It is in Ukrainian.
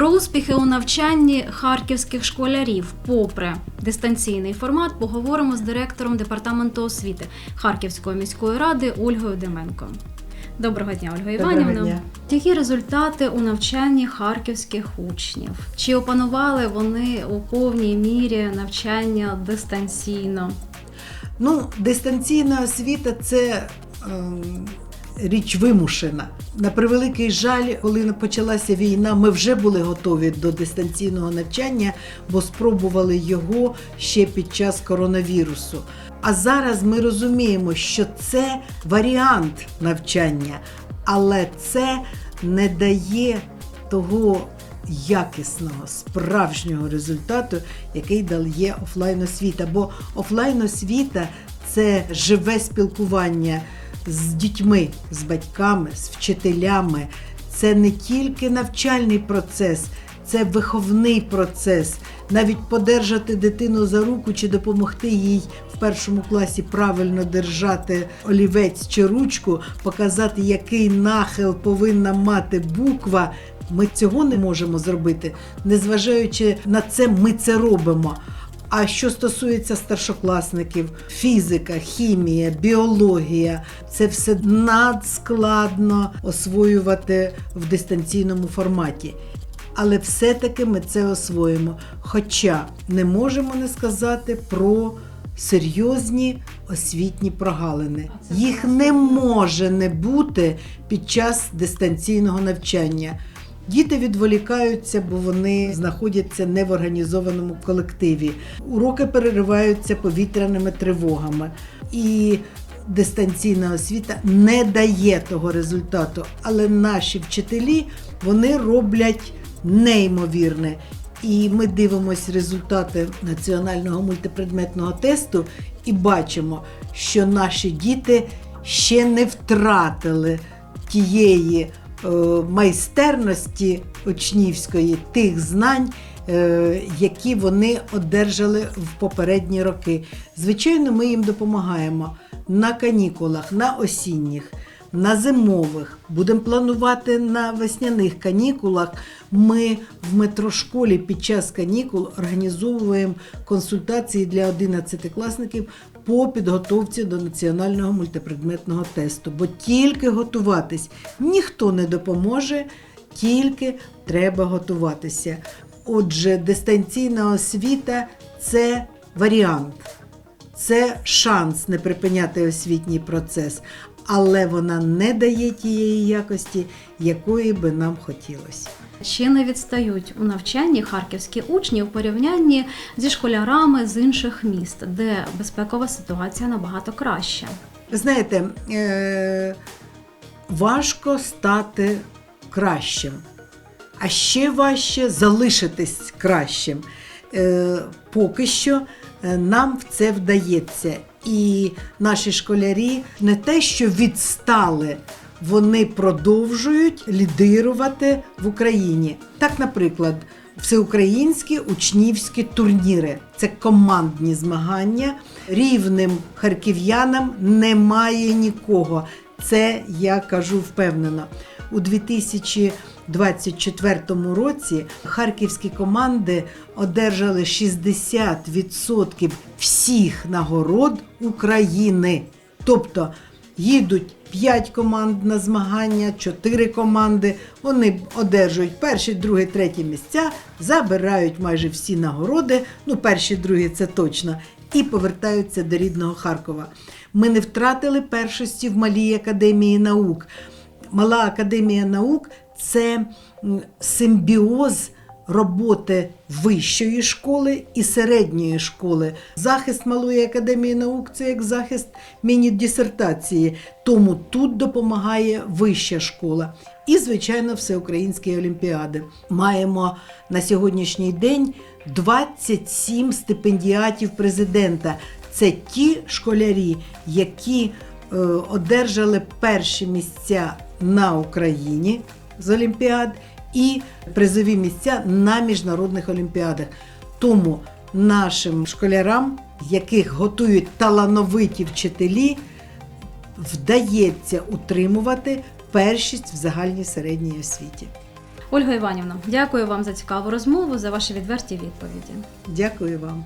Про успіхи у навчанні харківських школярів, попри дистанційний формат, поговоримо з директором департаменту освіти Харківської міської ради Ольгою Деменко. Доброго дня, Ольга Іванівна. Які результати у навчанні харківських учнів? Чи опанували вони у повній мірі навчання дистанційно? Ну, дистанційна освіта це ем, річ вимушена. На превеликий жаль, коли почалася війна, ми вже були готові до дистанційного навчання, бо спробували його ще під час коронавірусу. А зараз ми розуміємо, що це варіант навчання, але це не дає того якісного, справжнього результату, який дає офлайн освіта. Бо офлайн освіта це живе спілкування з дітьми, з батьками, з вчителями. Це не тільки навчальний процес, це виховний процес. Навіть подержати дитину за руку чи допомогти їй в першому класі правильно держати олівець чи ручку, показати, який нахил повинна мати буква. Ми цього не можемо зробити. Незважаючи на це, ми це робимо. А що стосується старшокласників, фізика, хімія, біологія це все надскладно освоювати в дистанційному форматі. Але все-таки ми це освоїмо. Хоча не можемо не сказати про серйозні освітні прогалини. Їх не може не бути під час дистанційного навчання. Діти відволікаються, бо вони знаходяться не в організованому колективі. Уроки перериваються повітряними тривогами. І дистанційна освіта не дає того результату. Але наші вчителі вони роблять неймовірне. І ми дивимося результати національного мультипредметного тесту і бачимо, що наші діти ще не втратили тієї майстерності учнівської, тих знань, е, які вони одержали в попередні роки. Звичайно, ми їм допомагаємо на канікулах, на осінніх. На зимових будемо планувати на весняних канікулах. Ми в метрошколі під час канікул організовуємо консультації для 11-класників по підготовці до національного мультипредметного тесту. Бо тільки готуватись ніхто не допоможе, тільки треба готуватися. Отже, дистанційна освіта це варіант це шанс не припиняти освітній процес, але вона не дає тієї якості, якої би нам хотілося. Чи не відстають у навчанні харківські учні в порівнянні зі школярами з інших міст, де безпекова ситуація набагато краща? Ви знаєте, е- важко стати кращим, а ще важче залишитись кращим. Е- поки що е, нам в це вдається. І наші школярі не те, що відстали, вони продовжують лідирувати в Україні. Так, наприклад, всеукраїнські учнівські турніри це командні змагання. Рівним харків'янам немає нікого. Це я кажу впевнено. У 2024 році харківські команди одержали 60% всіх нагород України. Тобто їдуть 5 команд на змагання, 4 команди. Вони одержують перші, друге, третє місця, забирають майже всі нагороди. Ну, перші, другі це точно. І повертаються до рідного Харкова. Ми не втратили першості в малій академії наук. Мала академія наук це симбіоз роботи вищої школи і середньої школи. Захист малої академії наук це як захист міні-дисертації. Тому тут допомагає вища школа. І, звичайно, всеукраїнські олімпіади. Маємо на сьогоднішній день 27 стипендіатів президента. Це ті школярі, які е, одержали перші місця на Україні з Олімпіад і призові місця на міжнародних олімпіадах. Тому нашим школярам, яких готують талановиті вчителі, вдається утримувати першість в загальній середній освіті. Ольга Іванівна, дякую вам за цікаву розмову, за ваші відверті відповіді. Дякую вам.